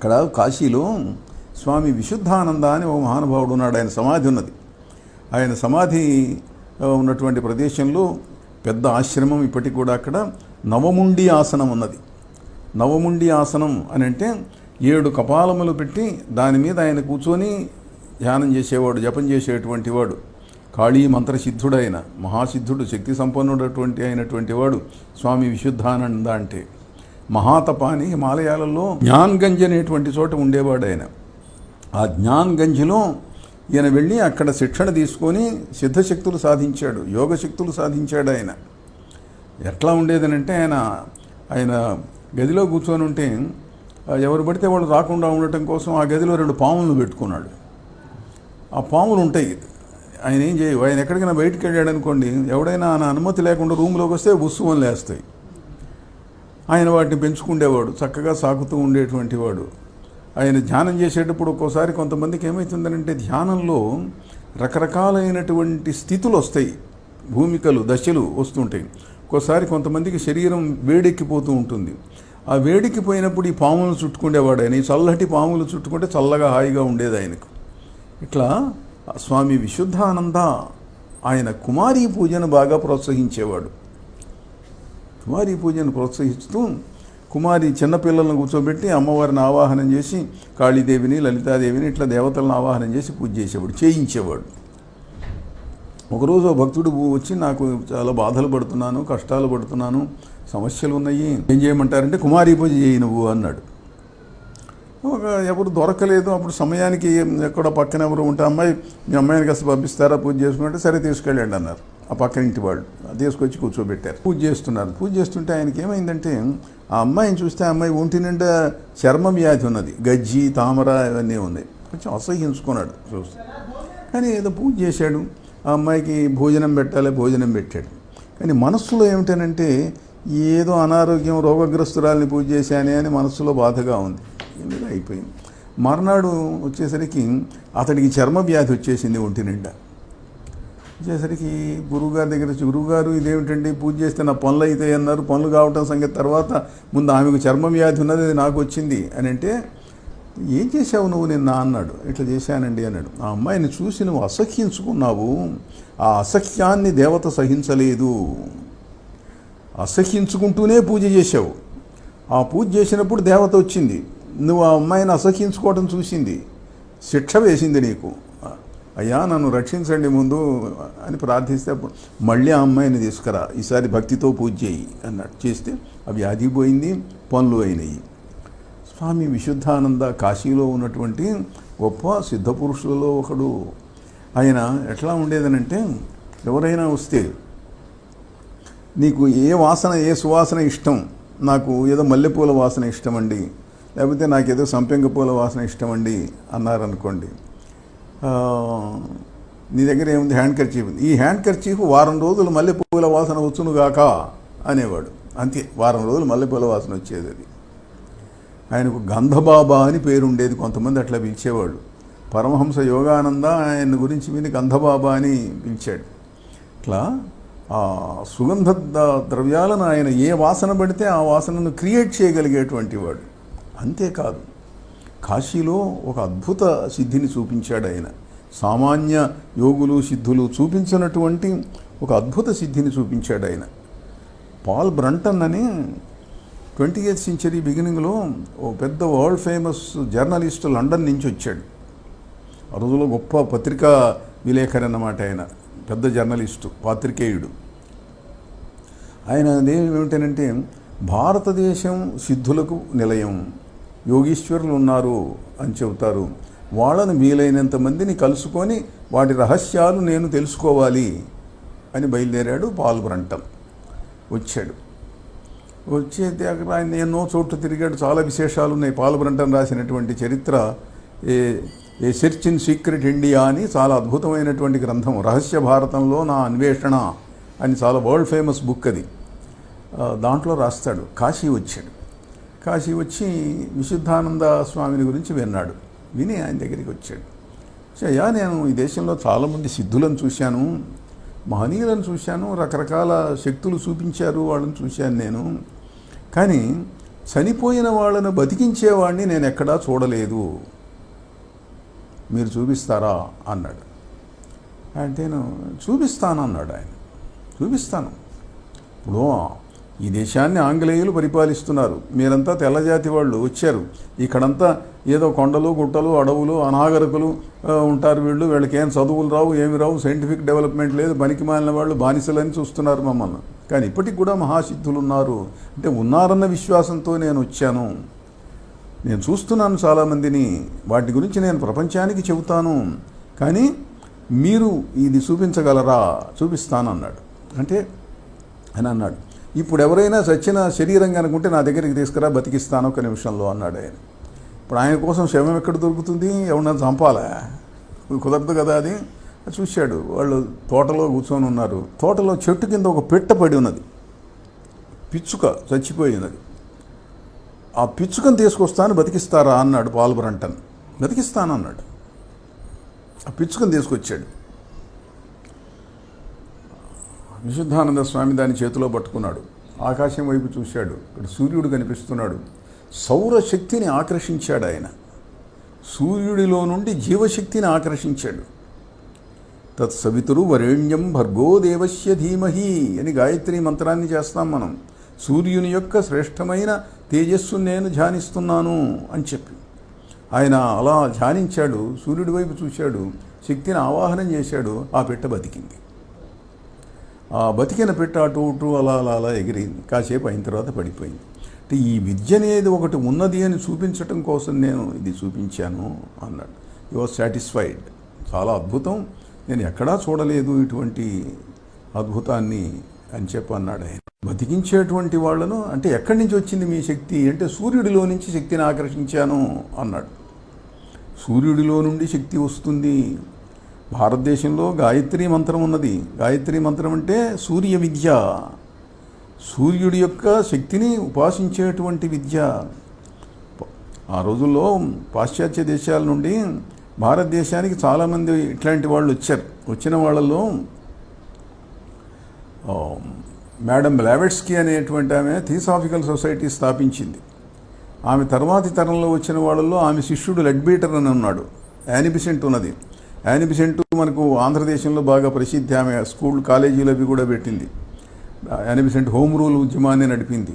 ఇక్కడ కాశీలో స్వామి విశుద్ధానంద అని ఓ మహానుభావుడు ఉన్నాడు. ఆయన సమాధి ఉన్నది. ఆయన సమాధి ఉన్నటువంటి ప్రదేశంలో పెద్ద ఆశ్రమం ఇప్పటికి కూడా అక్కడ. నవముండి ఆసనం ఉన్నది. నవముండి ఆసనం అని అంటే ఏడు కపాలములు పెట్టి దాని మీద ఆయన కూర్చొని ధ్యానం చేసేవాడు జపం చేసేటువంటి వాడు. కాళీ మంత్రసిద్ధుడైన మహాసిద్ధుడు శక్తి సంపన్నుడటువంటి అయినటువంటి వాడు స్వామి విశుద్ధానంద అంటే. మహాతపాని హిమాలయాలలో జ్ఞాన్గంజ్ అనేటువంటి చోట ఉండేవాడు ఆయన. ఆ జ్ఞాన్గంజ్లో ఈయన వెళ్ళి అక్కడ శిక్షణ తీసుకొని సిద్ధశక్తులు సాధించాడు యోగ శక్తులు సాధించాడు ఆయన. ఎట్లా ఉండేదనంటే ఆయన ఆయన గదిలో కూర్చొని ఉంటే ఎవరు పడితే వాళ్ళు రాకుండా ఉండటం కోసం ఆ గదిలో రెండు పాములను పెట్టుకున్నాడు. ఆ పాములు ఉంటాయి. ఆయన ఏం చేయవు ఆయన ఎక్కడికైనా బయటికి వెళ్ళాడు అనుకోండి ఎవడైనా ఆయన అనుమతి లేకుండా రూమ్లోకి వస్తే ఉత్సవం లేస్తాయి. ఆయన వాటిని పెంచుకుండేవాడు చక్కగా సాగుతూ ఉండేటువంటి వాడు ఆయన ధ్యానం చేసేటప్పుడు ఒక్కోసారి కొంతమందికి ఏమవుతుందంటే ధ్యానంలో రకరకాలైనటువంటి స్థితులు వస్తాయి. భూమికలు దశలు వస్తుంటాయి. ఒక్కోసారి కొంతమందికి శరీరం వేడెక్కిపోతూ ఉంటుంది. ఆ వేడెక్కిపోయినప్పుడు ఈ పాములు చుట్టుకుండేవాడు ఆయన. ఈ చల్లటి పాములు చుట్టుకుంటే చల్లగా హాయిగా ఉండేది ఆయనకు. ఇట్లా స్వామి విశుద్ధానంద ఆయన కుమారీ పూజను బాగా ప్రోత్సహించేవాడు. కుమారీ పూజను ప్రోత్సహిస్తూ కుమారి చిన్నపిల్లలను కూర్చోబెట్టి అమ్మవారిని ఆవాహనం చేసి కాళీదేవిని లలితాదేవిని ఇట్లా దేవతలను ఆవాహనం చేసి పూజ చేసేవాడు చేయించేవాడు. ఒకరోజు భక్తుడు వచ్చి నాకు చాలా బాధలు పడుతున్నాను కష్టాలు పడుతున్నాను సమస్యలు ఉన్నాయి ఏం చేయమంటారంటే కుమారీ పూజ చేయి నువ్వు అన్నాడు. ఒక ఎవరు దొరకలేదు అప్పుడు సమయానికి ఎక్కడ పక్కన ఎవరు ఉంటే అమ్మాయి మీ అమ్మాయిని కాస్త పంపిస్తారా పూజ చేసుకుంటే సరే తీసుకెళ్ళండి అన్నారు. ఆ పక్కన ఇంటి వాళ్ళు తీసుకొచ్చి కూర్చోబెట్టారు. పూజ చేస్తున్నారు. పూజ చేస్తుంటే ఆయనకి ఏమైందంటే ఆ అమ్మాయిని చూస్తే ఆ అమ్మాయి ఒంటి నిండా చర్మ వ్యాధి ఉన్నది. గజ్జి తామర ఇవన్నీ ఉన్నాయి. కొంచెం అసహ్యించుకున్నాడు చూస్తే. కానీ ఏదో పూజ చేశాడు. ఆ అమ్మాయికి భోజనం పెట్టాలి భోజనం పెట్టాడు. కానీ మనస్సులో ఏమిటనంటే ఏదో అనారోగ్యం రోగగ్రస్తురాల్ని పూజ చేశానే అని మనస్సులో బాధగా ఉంది. అయిపోయింది? మర్నాడు వచ్చేసరికి అతడికి చర్మ వ్యాధి వచ్చేసింది ఒంటి నిండా. వచ్చేసరికి గురువుగారి దగ్గర వచ్చి గురువుగారు ఇదేమిటండి? పూజ చేస్తే నా పనులు అవుతాయి అన్నారు. పనులు కావటం సంగతి తర్వాత ముందు ఆమెకు చర్మ వ్యాధి ఉన్నది అది నాకు వచ్చింది అని అంటే ఏం చేసావు నువ్వు నిన్న? అన్నాడు. ఇట్లా చేశానండి అన్నాడు. ఆ అమ్మాయిని చూసి నువ్వు అసహ్యించుకున్నావు. ఆ అసహ్యాన్ని దేవత సహించలేదు. అసహ్యించుకుంటూనే పూజ చేసావు ఆ పూజ చేసినప్పుడు దేవత వచ్చింది. నువ్వు ఆ అమ్మాయిని అసహ్యించుకోవటం చూసింది. శిక్ష వేసింది నీకు. అయ్యా నన్ను రక్షించండి ముందు అని ప్రార్థిస్తే మళ్ళీ ఆ అమ్మాయిని తీసుకురా ఈసారి భక్తితో పూజ చేయి అన్నట్టు చేస్తే ఆ వ్యాధి పోయింది పనులు అయినాయి. స్వామి విశుద్ధానంద కాశీలో ఉన్నటువంటి గొప్ప సిద్ధపురుషులలో ఒకడు. ఆయన ఎట్లా ఉండేదనంటే ఎవరైనా వస్తే నీకు ఏ వాసన ఏ సువాసన ఇష్టం? నాకు ఏదో మల్లెపూల వాసన ఇష్టం అండి లేకపోతే నాకు ఏదో సంపెంగ పూల వాసన ఇష్టం అండి అన్నారనుకోండి నీ దగ్గర ఏముంది? హ్యాండ్ కర్చీఫ్ ఉంది. ఈ హ్యాండ్ కర్చీఫ్ వారం రోజులు మల్లెపూల వాసన వచ్చునుగాక అనేవాడు. అంతే వారం రోజులు మల్లెపూల వాసన వచ్చేది అది. ఆయనకు గంధబాబా అని పేరుండేది కొంతమంది అట్లా పిలిచేవాళ్ళు. పరమహంస యోగానంద ఆయన గురించి విని గంధబాబా అని పిలిచాడు. ఇట్లా ఆ సుగంధ ద్రవ్యాలను ఆయన ఏ వాసన పడితే ఆ వాసనను క్రియేట్ చేయగలిగేటువంటి వాడు. అంతేకాదు కాశీలో ఒక అద్భుత సిద్ధిని చూపించాడు ఆయన. సామాన్య యోగులు సిద్ధులు చూపించినటువంటి ఒక అద్భుత సిద్ధిని చూపించాడు ఆయన. పాల్ బ్రంటన్ అని ట్వంటీ ఎయిత్ సెంచరీ బిగినింగ్లో ఓ పెద్ద వరల్డ్ ఫేమస్ జర్నలిస్ట్ లండన్ నుంచి వచ్చాడు. ఆ రోజులో గొప్ప పత్రికా విలేకరి అన్నమాట ఆయన పెద్ద జర్నలిస్టు పాత్రికేయుడు. ఆయన ఏమిటంటే భారతదేశం సిద్ధులకు నిలయం. యోగీశ్వరులు ఉన్నారు అని చెబుతారు. వాళ్ళను వీలైనంత మందిని కలుసుకొని వాటి రహస్యాలు నేను తెలుసుకోవాలి అని బయలుదేరాడు పాల్ వచ్చాడు. వచ్చే దగ్గర ఆయన ఎన్నో చోట్ల తిరిగాడు. చాలా విశేషాలు ఉన్నాయి. పాల్బ్రంటన్ రాసినటువంటి చరిత్ర a a search in secret India అని చాలా అద్భుతమైనటువంటి గ్రంథం. రహస్య భారతంలో నా అన్వేషణ అని చాలా వరల్డ్ ఫేమస్ బుక్ అది. దాంట్లో రాస్తాడు. కాశీ వచ్చాడు. కాశీ వచ్చి విశుద్ధానంద స్వామిని గురించి విన్నాడు. విని ఆయన దగ్గరికి వచ్చాడు. అయ్యా నేను ఈ దేశంలో చాలామంది సిద్ధులను చూశాను. మహనీయులను చూశాను. రకరకాల శక్తులు చూపించారు వాళ్ళని చూశాను నేను. కానీ చనిపోయిన వాళ్ళను బతికించేవాడిని నేను ఎక్కడా చూడలేదు. మీరు చూపిస్తారా? అన్నాడు. అంటే నేను చూపిస్తాను అన్నాడు ఆయన. చూపిస్తాను. ఇప్పుడు ఈ దేశాన్ని ఆంగ్లేయులు పరిపాలిస్తున్నారు. మీరంతా తెల్లజాతి వాళ్ళు వచ్చారు. ఇక్కడంతా ఏదో కొండలు గుట్టలు అడవులు అనాగరికులు ఉంటారు వీళ్ళు. వీళ్ళకి ఏం చదువులు రావు ఏమి రావు సైంటిఫిక్ డెవలప్మెంట్ లేదు. పనికి మాలిన వాళ్ళు బానిసలని చూస్తున్నారు మమ్మల్ని. కానీ ఇప్పటికి కూడా మహాసిద్ధులు ఉన్నారు అంటే ఉన్నారన్న విశ్వాసంతో నేను వచ్చాను. నేను చూస్తున్నాను చాలామందిని. వాటి గురించి నేను ప్రపంచానికి చెబుతాను. కానీ మీరు ఇది చూపించగలరా? చూపిస్తానన్నాడు. అంటే అని అన్నాడు. ఇప్పుడు ఎవరైనా చచ్చిన శరీరం కనుకుంటే నా దగ్గరికి తీసుకురా బతికిస్తాను ఒక నిమిషంలో అన్నాడు ఆయన. ఇప్పుడు ఆయన కోసం శవం ఎక్కడ దొరుకుతుంది? ఎవరన్నా చంపాలా? కుదరదు కదా అది? చూశాడు వాళ్ళు తోటలో కూర్చొని ఉన్నారు. తోటలో చెట్టు కింద ఒక పెట్ట పడి ఉన్నది. పిచ్చుక చచ్చిపోయి ఉన్నది. ఆ పిచ్చుకను తీసుకొస్తాను బతికిస్తారా? అన్నాడు పాల్బరంటన్. బతికిస్తాను అన్నాడు ఆ పిచ్చుకను తీసుకొచ్చాడు. విశుద్ధానంద స్వామి దాని చేతిలో పట్టుకున్నాడు. ఆకాశం వైపు చూశాడు. ఇక్కడ సూర్యుడు కనిపిస్తున్నాడు. సౌరశక్తిని ఆకర్షించాడు ఆయన. సూర్యుడిలో నుండి జీవశక్తిని ఆకర్షించాడు. తత్సవితురు వరేణ్యం భర్గో దేవస్య ధీమహి అని గాయత్రి మంత్రాన్ని చేస్తాం మనం. సూర్యుని యొక్క శ్రేష్టమైన తేజస్సు నేను ధ్యానిస్తున్నాను అని చెప్పి. ఆయన అలా ధ్యానించాడు. సూర్యుడి వైపు చూశాడు. శక్తిని ఆవాహనం చేశాడు. ఆ పెట్ట బతికింది. ఆ బతికిన పెట్ట అటు ఇటు అలా అలా అలా ఎగిరింది. కాసేపు అయిన తర్వాత పడిపోయింది. అంటే ఈ విద్య అనేది ఒకటి ఉన్నది అని చూపించటం కోసం నేను ఇది చూపించాను అన్నాడు. యు వాజ్ సాటిస్ఫైడ్ చాలా అద్భుతం. నేను ఎక్కడా చూడలేదు ఇటువంటి అద్భుతాన్ని అని చెప్పి అన్నాడు ఆయన. బతికించేటువంటి వాళ్ళను అంటే ఎక్కడి నుంచి వచ్చింది మీ శక్తి? అంటే సూర్యుడిలో నుంచి శక్తిని ఆకర్షించాను అన్నాడు. సూర్యుడిలో నుండి శక్తి వస్తుంది. భారతదేశంలో గాయత్రి మంత్రం ఉన్నది. గాయత్రి మంత్రం అంటే సూర్య విద్య. సూర్యుడి యొక్క శక్తిని ఉపాసించేటువంటి విద్య. ఆ రోజుల్లో పాశ్చాత్య దేశాల నుండి భారతదేశానికి చాలామంది ఇట్లాంటి వాళ్ళు వచ్చారు. వచ్చిన వాళ్ళలో మేడం లావెట్స్కి అనేటువంటి ఆమె థియోసాఫికల్ సొసైటీ స్థాపించింది. ఆమె తర్వాతి తరంలో వచ్చిన వాళ్ళల్లో ఆమె శిష్యుడు లెడ్బీటర్ అని ఉన్నాడు. యానిబిసెంట్ ఉన్నది. యానిబిసెంట్ మనకు ఆంధ్రదేశంలో బాగా ప్రసిద్ధి. ఆమె స్కూల్ కాలేజీలు అవి కూడా పెట్టింది. యానిబిసెంట్ హోమ్ రూల్ ఉద్యమాన్ని నడిపింది.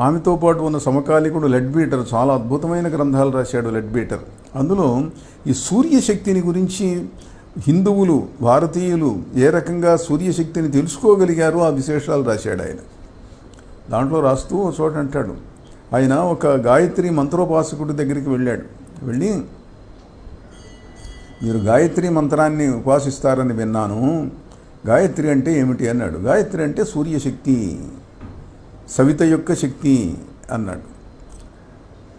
ఆమెతో పాటు ఉన్న సమకాలీకుడు లెడ్బీటర్ చాలా అద్భుతమైన గ్రంథాలు రాశాడు లెడ్బీటర్ అందులో ఈ సూర్యశక్తిని గురించి హిందువులు భారతీయులు ఏ రకంగా సూర్యశక్తిని తెలుసుకోగలిగారో ఆ విశేషాలు రాశాడు ఆయన. దాంట్లో రాస్తూ ఒక చోట అంటాడు ఆయన ఒక గాయత్రి మంత్రోపాసకుడి దగ్గరికి వెళ్ళాడు. వెళ్ళి మీరు గాయత్రి మంత్రాన్ని ఉపాసిస్తారని విన్నాను. గాయత్రి అంటే ఏమిటి అన్నాడు. గాయత్రి అంటే సూర్యశక్తి సవిత యొక్క శక్తి అన్నాడు.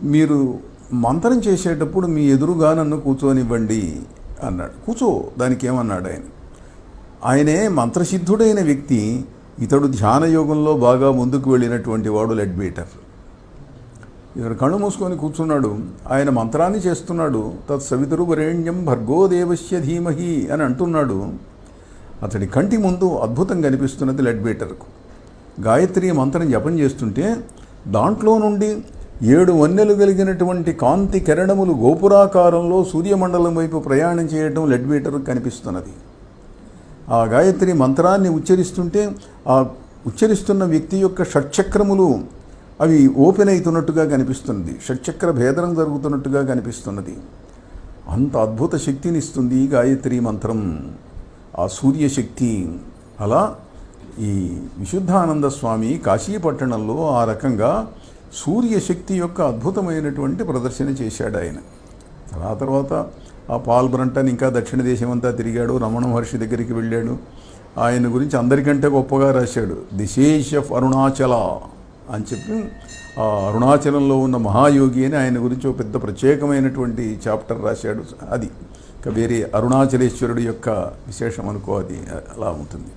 మీరు మంత్రం చేసేటప్పుడు మీ ఎదురుగా నన్ను కూర్చోనివ్వండి అన్నాడు. కూర్చో దానికి ఏమన్నాడు ఆయన. ఆయనే మంత్రసిద్ధుడైన వ్యక్తి. ఇతడు ధ్యాన యోగంలో బాగా ముందుకు వెళ్ళినటువంటి వాడు లెడ్బీటర్ ఇతడు కళ్ళు మూసుకొని కూర్చున్నాడు. ఆయన మంత్రాన్ని చేస్తున్నాడు. తత్సవితురు వరేణ్యం భర్గో దేవస్య ధీమహి అని అంటున్నాడు. అతడి కంటి ముందు అద్భుతం కనిపిస్తున్నది లెడ్బీటర్కు గాయత్రి మంత్రం జపం చేస్తుంటే దాంట్లో నుండి ఏడు వన్నెలు కలిగినటువంటి కాంతి కిరణములు గోపురాకారంలో సూర్యమండలం వైపు ప్రయాణం చేయటం లెడ్బీటర్ కనిపిస్తున్నది. ఆ గాయత్రి మంత్రాన్ని ఉచ్చరిస్తుంటే ఆ ఉచ్చరిస్తున్న వ్యక్తి యొక్క షట్చక్రములు అవి ఓపెన్ అవుతున్నట్టుగా కనిపిస్తున్నది. షట్చక్ర భేదనం జరుగుతున్నట్టుగా కనిపిస్తున్నది. అంత అద్భుత శక్తిని ఇస్తుంది ఈ గాయత్రి మంత్రం. ఆ సూర్యశక్తి అలా ఈ విశుద్ధానంద స్వామి కాశీపట్టణంలో ఆ రకంగా సూర్యశక్తి యొక్క అద్భుతమైనటువంటి ప్రదర్శన చేశాడు ఆయన. ఆ తర్వాత ఆ పాల్ బ్రంటన్ ఇంకా దక్షిణ దేశం అంతా తిరిగాడు. రమణ మహర్షి దగ్గరికి వెళ్ళాడు. ఆయన గురించి అందరికంటే గొప్పగా రాశాడు. దిశేష్ అరుణాచల. అని చెప్పి ఆ అరుణాచలంలో ఉన్న మహాయోగి అని ఆయన గురించి ఒక పెద్ద ప్రత్యేకమైనటువంటి చాప్టర్ రాశాడు. అది ఇంకా వేరే అరుణాచలేశ్వరుడు యొక్క విశేషం అనుకో అది అలా ఉంటుంది.